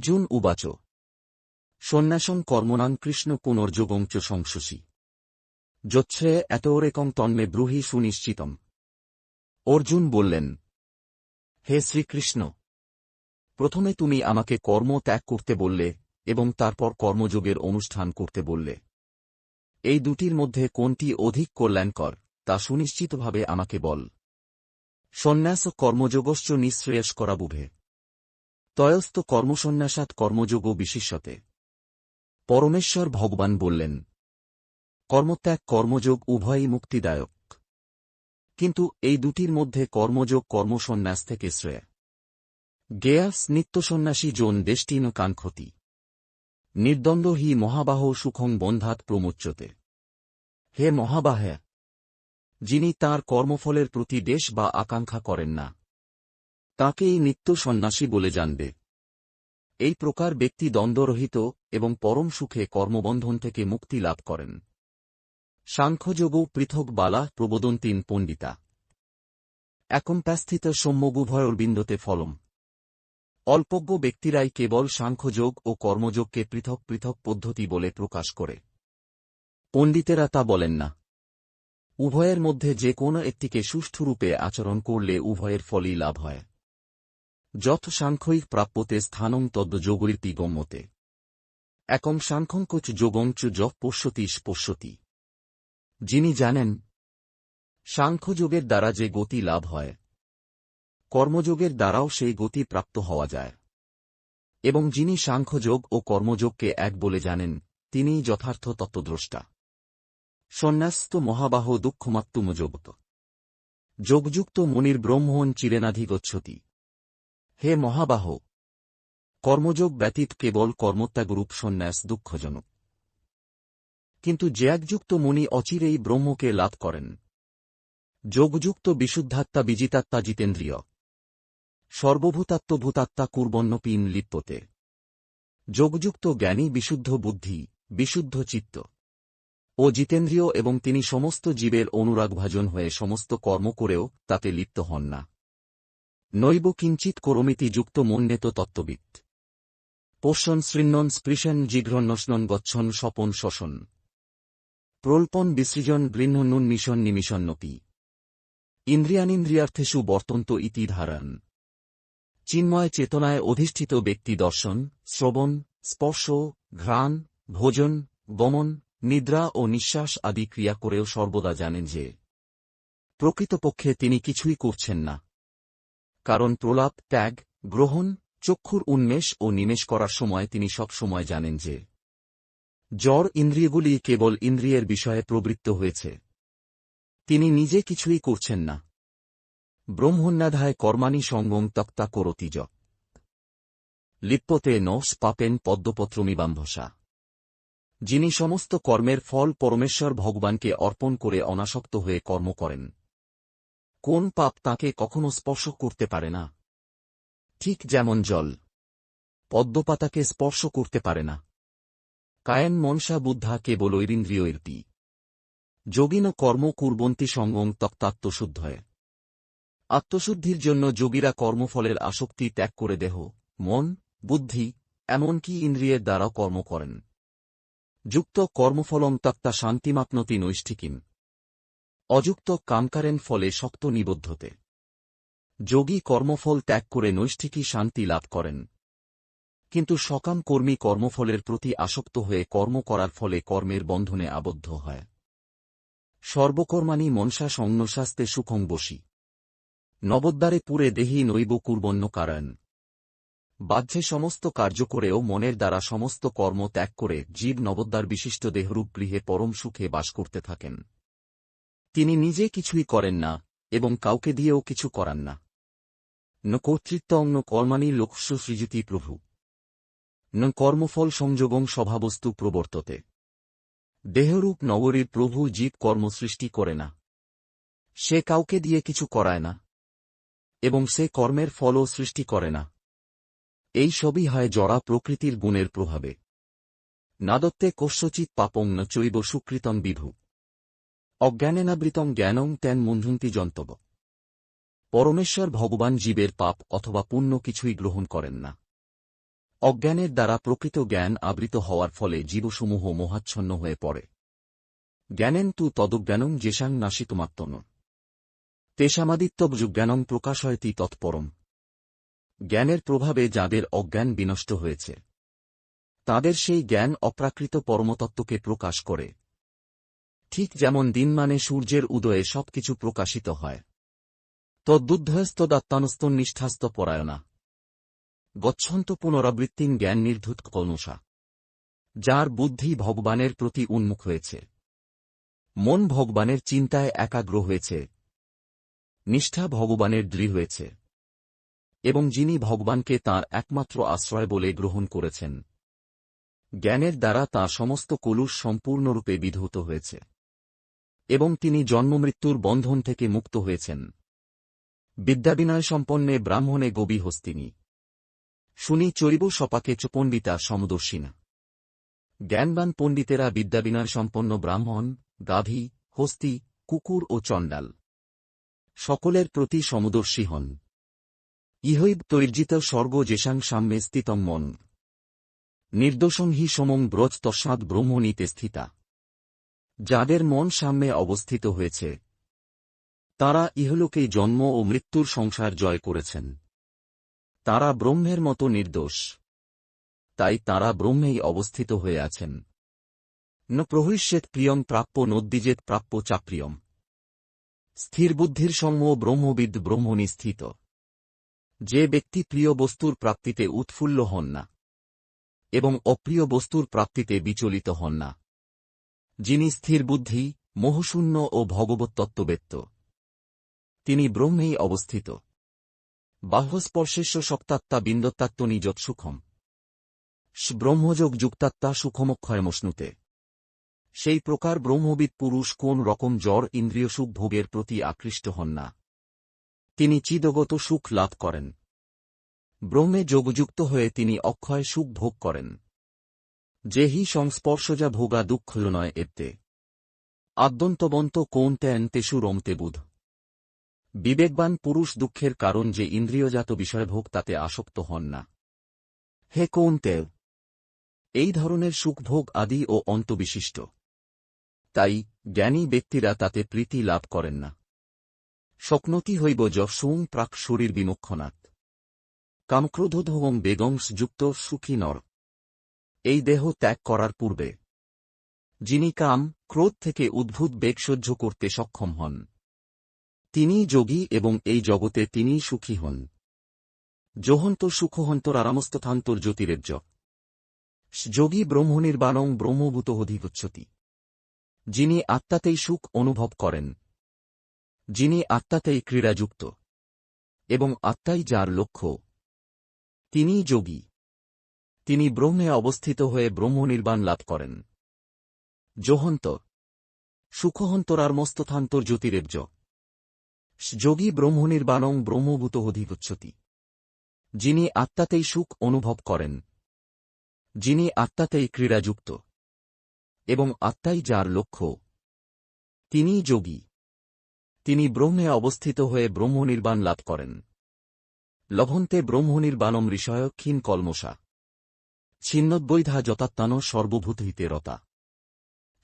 অর্জুন উবাচ। সন্ন্যাসং কর্মণাং কৃষ্ণ পুনর্যোগং চ সংশসী যচ্ছে এতরেকং তন্মে ব্রুহি সুনিশ্চিতম। অর্জুন বললেন, হে শ্রীকৃষ্ণ, প্রথমে তুমি আমাকে কর্ম ত্যাগ করতে বললে এবং তারপর কর্মযোগের অনুষ্ঠান করতে বললে। এই দুটির মধ্যে কোনটি অধিক কল্যাণকর তা সুনিশ্চিতভাবে আমাকে বল। সন্ন্যাস কর্মযোগশ্চ নিঃশ্রেয়স করা বুভে। তয়স্ত কর্মসন্ন্যাসাত কর্মযোগ বিশেষ্যতে। পরমেশ্বর ভগবান বললেন, কর্মত্যাগ কর্মযোগ উভয়ই মুক্তিদায়ক। কিন্তু এই দুটির মধ্যে কর্মযোগ কর্মসন্ন্যাস থেকে শ্রেয়। গেয়াস নিত্যসন্ন্যাসী জোন দেষ্টিন কাঙ্ক্ষতি নির্দ্বন্দ্ব হি মহাবাহ সুখং বন্ধাত প্রমোচ্যতে। হে মহাবাহে, যিনি তার কর্মফলের প্রতি দেশ বা আকাঙ্ক্ষা করেন না তাকেই নিত্য সন্ন্যাসী বলে জানবে। এই প্রকার ব্যক্তি দ্বন্দ্বরহিত এবং পরম সুখে কর্মবন্ধন থেকে মুক্তি লাভ করেন। সাংখ্যযোগও পৃথক বালা প্রবোদন্তীন পণ্ডিতা। একম্প্যাস্থিত সম্যগুভয়র বিন্দতে ফলম। অল্পজ্ঞ ব্যক্তিরাই কেবল সাংখ্যযোগ ও কর্মযোগকে পৃথক পৃথক পদ্ধতি বলে প্রকাশ করে। পণ্ডিতেরা তা বলেন না। উভয়ের মধ্যে যে কোনো একটিকে সুষ্ঠুরূপে আচরণ করলে উভয়ের ফলই লাভ হয়। যথ সাংখ্যিক প্রাপ্যতে স্থানং তদ্যোগরীতি গম্যতে। একম সাংখ্যঙ্কচ যোগঞ্চ যঃ পশ্যতি স্পশ্যতি যিনি জানেন, সাংখ্যযোগের দ্বারা যে গতি লাভ হয়, কর্মযোগের দ্বারাও সেই গতি প্রাপ্ত হওয়া যায়। এবং যিনি সাংখ্যযোগ ও কর্মযোগকে এক বলে জানেন, তিনিই যথার্থ তত্ত্বদ্রষ্টা। সন্ন্যাস্ত মহাবাহ দুঃখমাত্তুমযোগত। যোগযুক্ত মনির ব্রহ্মণ চিরেনাধিগচ্ছতি। হে মহাবাহ! কর্মযোগ ব্যতীত কেবল কর্মত্যাগরূপ সন্ন্যাস দুঃখজনক। কিন্তু জ্যাগযুক্ত মুনি অচিরেই ব্রহ্মকে লাভ করেন। যোগযুক্ত বিশুদ্ধাত্মা বিজিতাত্মা জিতেন্দ্রিয়। সর্বভূতাত্মভূতাত্মা কুর্বণ্যপীন লিপ্যতে যোগযুক্ত জ্ঞানী বিশুদ্ধ বুদ্ধি, বিশুদ্ধ চিত্ত। ও জিতেন্দ্রিয় এবং তিনি সমস্ত জীবের অনুরাগভাজন হয়ে সমস্ত কর্ম করেও তাতে লিপ্ত হন না। নৈব কিঞ্চিত করমিতি যুক্ত মন্যেত তত্ত্ববিদ। পোষণ শৃণ্বন স্পৃশন জিঘ্রন্নস্নন গচ্ছন স্বপন শোষণ। প্রল্পন বিসৃজন গৃহ্ণন্নুন মিশন নিমিষন্নপি ইন্দ্রিয়ানিন্দ্রিয়ার্থেষু বর্তন্ত ইতি ধারণ। চিন্ময় চেতনায় অধিষ্ঠিত ব্যক্তি দর্শন, শ্রবণ, স্পর্শ, ঘ্রাণ, ভোজন, গমন, নিদ্রা ও নিঃশ্বাস আদি ক্রিয়া করেও সর্বদা জানেন যে, প্রকৃতপক্ষে তিনি কিছুই করছেন না। কারণ প্রলাপ, ত্যাগ, গ্রহণ, চক্ষুর উন্মেষ ও নিমেষ করার সময় তিনি সব সময় জানেন যে জ্বর ইন্দ্রিয়গুলি কেবল ইন্দ্রিয়ের বিষয়ে প্রবৃত্ত হয়েছে। তিনি নিজে কিছুই করছেন না। ব্রহ্মণ্যাধায় কর্মাণি সঙ্গম তক্তা করতি য লিপ্পতে নস পাপেন পদ্মপত্রমিবাম্ভসা যিনি সমস্ত কর্মের ফল পরমেশ্বর ভগবানকে অর্পণ করে অনাসক্ত হয়ে কর্ম করেন। কোন পাপ তাকে কখনো স্পর্শ করতে পারে না। ঠিক যেমন জল, পদ্মপাতাকে স্পর্শ করতে পারে না। কায়েন মনসা বুদ্ধা কেবল ঐরিন্দ্রিয়ৈর্পি যোগিন কর্ম কুর্বন্তী সঙ্গং তক্তাত্মশুদ্ধয় আত্মশুদ্ধির জন্য যোগীরা কর্মফলের আসক্তি ত্যাগ করে দেহ, মন, বুদ্ধি, এমনকি ইন্দ্রিয়ের দ্বারা কর্ম করেন। যুক্ত কর্মফলং তক্তা শান্তিমাপ্নতি নৈষ্ঠিকিম। অযুক্ত কামকারেন ফলে শক্ত নিবদ্ধতে। যোগী কর্মফল ত্যাগ করে নৈষ্ঠিকী শান্তি লাভ করেন। কিন্তু সকাম কর্মী কর্মফলের প্রতি আসক্ত হয়ে কর্ম করার ফলে কর্মের বন্ধনে আবদ্ধ হয়। সর্বকর্মাণী মনসা সংনশাস্তে সুখং বসি। নবদ্বারে পুরে দেহি নৈব কুর্বণ্য কারায়ণ বাহ্যে সমস্ত কার্য করেও মনের দ্বারা সমস্ত কর্ম ত্যাগ করে জীব নবদ্বার বিশিষ্ট দেহরূপ গৃহে পরম সুখে বাস করতে থাকেন। তিনি নিজে কিছুই করেন না, এবং কাউকে দিয়েও কিছু করান না। ন কর্তৃত্ব অন্য কর্মাণী লক্ষ্য সৃজিতি প্রভু। ন কর্মফল সংযোগং স্বভাবস্তু প্রবর্ততে। দেহরূপ নগরীর প্রভু জীব কর্ম সৃষ্টি করে না। সে কাউকে দিয়ে কিছু করায় না, এবং সে কর্মের ফলও সৃষ্টি করে না। এই সবই হয় জড়া প্রকৃতির গুণের প্রভাবে। নাদত্তে কস্যচিৎ পাপং ন চৈব সুকৃতং বিভু। অজ্ঞানেনাবৃতং জ্ঞানং তেন মুন্ধুন্তি জন্তব পরমেশ্বর ভগবান জীবের পাপ অথবা পুণ্য কিছুই গ্রহণ করেন না। অজ্ঞানের দ্বারা প্রকৃত জ্ঞান আবৃত হওয়ার ফলে জীবসমূহ মোহাচ্ছন্ন হয়ে পড়ে। জ্ঞানেন তু তদজ্ঞানং যেসাং নাশিতমাত্মন তেষামাদিত্যজ্ঞানং প্রকাশয়তি তৎপরম। জ্ঞানের প্রভাবে যাদের অজ্ঞান বিনষ্ট হয়েছে, তাদের সেই জ্ঞান অপ্রাকৃত পরমতত্ত্বকে প্রকাশ করে। ঠিক যেমন দিন মানে সূর্যের উদয়ে সবকিছু প্রকাশিত হয়। তদ্বুদ্ধস্তদাত্মানস্তন্নিষ্ঠাস্ত পরায়ণা। গচ্ছন্ত পুনরাবৃত্তিন জ্ঞান নির্ধুত কলমসা যার বুদ্ধি ভগবানের প্রতি উন্মুখ হয়েছে। মন ভগবানের চিন্তায় একাগ্র হয়েছে। নিষ্ঠা ভগবানের দৃঢ় হয়েছে। এবং যিনি ভগবানকে তার একমাত্র আশ্রয় বলে গ্রহণ করেছেন। জ্ঞানের দ্বারা তা সমস্ত কলুষ সম্পূর্ণরূপে বিধৌত হয়েছে। এবং তিনি জন্মমৃত্যুর বন্ধন থেকে মুক্ত হয়েছেন। বিদ্যাবিনয় সম্পন্নে ব্রাহ্মণে গবি হস্তিনী শুনি চরিব সপাকে চ পণ্ডিতা সমদর্শিনা। জ্ঞানবান পণ্ডিতেরা বিদ্যাবিনয় সম্পন্ন ব্রাহ্মণ, গাভী, হস্তি, কুকুর ও চণ্ডাল। সকলের প্রতি সমদর্শী হন। ইহৈব তৈর্জিত স্বর্গ যেসাং সাম্যে স্থিতং মন। নির্দোষং হি সমং ব্রজ তস্মাৎ ব্রহ্মণীতে স্থিতা। যাদের মন সাম্যে অবস্থিত হয়েছে। তারা ইহলোকেই জন্ম ও মৃত্যুর সংসার জয় করেছেন। তারা ব্রহ্মের মতো নির্দোষ। তাই তারা ব্রহ্মেই অবস্থিত হয়ে আছেন। ন প্রহিষ্যেত প্রিয়ম প্রাপ্য নদ্দিজেত প্রাপ্য চাপ্রিয়ম স্থির বুদ্ধির সঙ্গ ব্রহ্মবিদ ব্রহ্মণি স্থিত। যে ব্যক্তি প্রিয় বস্তুর প্রাপ্তিতে উৎফুল্ল হন না, এবং অপ্রিয় বস্তুর প্রাপ্তিতে বিচলিত হন না। যিনি স্থির বুদ্ধি, মোহশূন্য ও ভগবত্তত্ত্ববেত্ত। তিনি ব্রহ্মেই অবস্থিত। বাহ্যস্পর্শেষ্য সক্তাত্মা বিন্দত্তাত্মনি যৎসুখম ব্রহ্মযোগ যুক্তাত্মা সুখমক্ষয়মশ্নুতে। সেই প্রকার ব্রহ্মবিদ পুরুষ কোন রকম জ্বর, ইন্দ্রিয় সুখ ভোগের প্রতি আকৃষ্ট হন না। তিনি চিদগত সুখ লাভ করেন। ব্রহ্মে যোগযুক্ত হয়ে তিনি অক্ষয় সুখ ভোগ করেন। যেহি সংস্পর্শজা ভোগা দুঃখ নয় এতে আদ্যন্তবন্ত কোন ত্যান তেষু রমতে বুধ। বিবেকবান পুরুষ দুঃখের কারণ যে ইন্দ্রিয়জাত বিষয়ভোগ তাতে আসক্ত হন না। হে কোন তেল এই ধরনের সুখভোগ আদি ও অন্তবিশিষ্ট। তাই জ্ঞানী ব্যক্তিরা তাতে প্রীতি লাভ করেন না। স্বপ্নতি হইব যশোং প্রাক শরীর বিমক্ষণাৎ কামক্রোধোধবং বেগংস যুক্ত সুখী নর। এই দেহ ত্যাগ করার পূর্বে। যিনি কাম, ক্রোধ থেকে উদ্ভূত বেগ সহ্য করতে সক্ষম হন। তিনিই যোগী এবং এই জগতে তিনিই সুখী হন। যোহন্ত সুখহন্তর আরামস্তথান্তর জ্যোতিরেজ্য যোগী ব্রহ্মনির্বাণং ব্রহ্মভূত অধিগচ্ছতি যিনি আত্মাতেই সুখ অনুভব করেন। যিনি আত্মাতেই ক্রীড়াযুক্ত। এবং আত্মাই যার লক্ষ্য। তিনিই যোগী। তিনি ব্রহ্মে অবস্থিত হয়ে ব্রহ্মনির্বাণ লাভ করেন। যোহন্ত সুখহন্তরার্মস্তথান্তর জ্যোতিরেব্য। যোগী ব্রহ্মনির্বাণং ব্রহ্মভূত অধিগচ্ছতি। যিনি আত্মাতেই সুখ অনুভব করেন। যিনি আত্মাতেই ক্রীড়াযুক্ত। এবং আত্মাই যার লক্ষ্য। তিনিই যোগী। তিনি ব্রহ্মে অবস্থিত হয়ে ব্রহ্মনির্বাণ লাভ করেন। লভন্তে ব্রহ্মনির্বাণম ঋষয় ক্ষীণ ছিন্নদ্বৈধা যতাত্মানো সর্বভূতহিতে রতা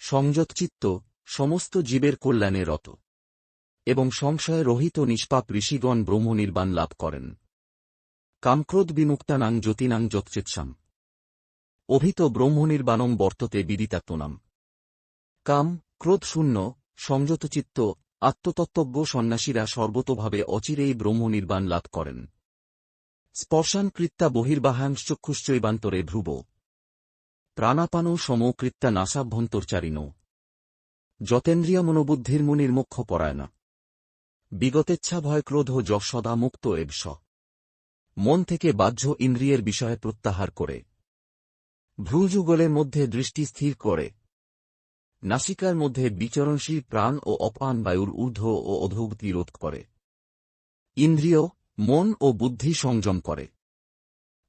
সংযতচিত্ত, সমস্ত জীবের কল্যাণে রত এবং সংশয় রহিত নিষ্পাপ ঋষিগণ ব্রহ্মনির্বাণ লাভ করেন। কামক্রোধ বিমুক্তানাং জ্যোতিনাং যৎচেৎসাম অভিত ব্রহ্মনির্বাণং বর্ততে বিদিতাত্মনাম। কাম, ক্রোধ শূন্য, সংযতচিত্ত, আত্মতত্ত্বজ্ঞ সন্ন্যাসীরা সর্বতভাবে অচিরেই ব্রহ্মনির্বাণ লাভ করেন। স্পর্শান কৃত্তা বহির্বাহাংশ্চক্ষুশ্চৈবান্তরে ভ্রুব। প্রাণাপানও সমকৃত্তা নাসাভ্যন্তরচারিণ। যতেন্দ্রিয় মনোবুদ্ধির মুনির্মুখ্য পরায়ণা বিগতেচ্ছা ভয় ক্রোধ যশ সদা মুক্ত এবস মন থেকে বাহ্য ইন্দ্রিয়ের বিষয়ে প্রত্যাহার করে। ভ্রুযুগলের মধ্যে দৃষ্টি স্থির করে। নাসিকার মধ্যে বিচরণশীল প্রাণ ও অপান বায়ুর ঊর্ধ্ব ও অধোগতি রোধ করে। ইন্দ্রিয় মন ও বুদ্ধি সংযম করে।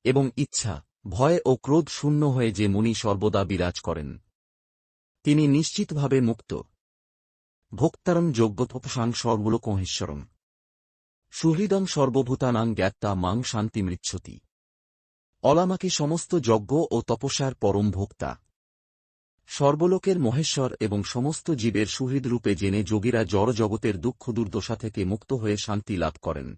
এবং ইচ্ছা, ভয় ও ক্রোধ শূন্য হয়ে যে মুনি সর্বদা বিরাজ করেন। তিনি নিশ্চিতভাবে মুক্ত। ভোক্তারম যোগ্যতপসাং সর্বলোকমহেশ্বরম। সুহৃদম সর্বভূতানাং জ্ঞাত্তা মাং শান্তি মৃচ্ছতি অলামাকি সমস্ত যজ্ঞ ও তপস্যার পরম ভোক্তা। সর্বলোকের মহেশ্বর এবং সমস্ত জীবের সুহৃদরূপে জেনে যোগীরা জড় জগতের দুঃখ দুর্দশা থেকে মুক্ত হয়ে শান্তি লাভ করেন।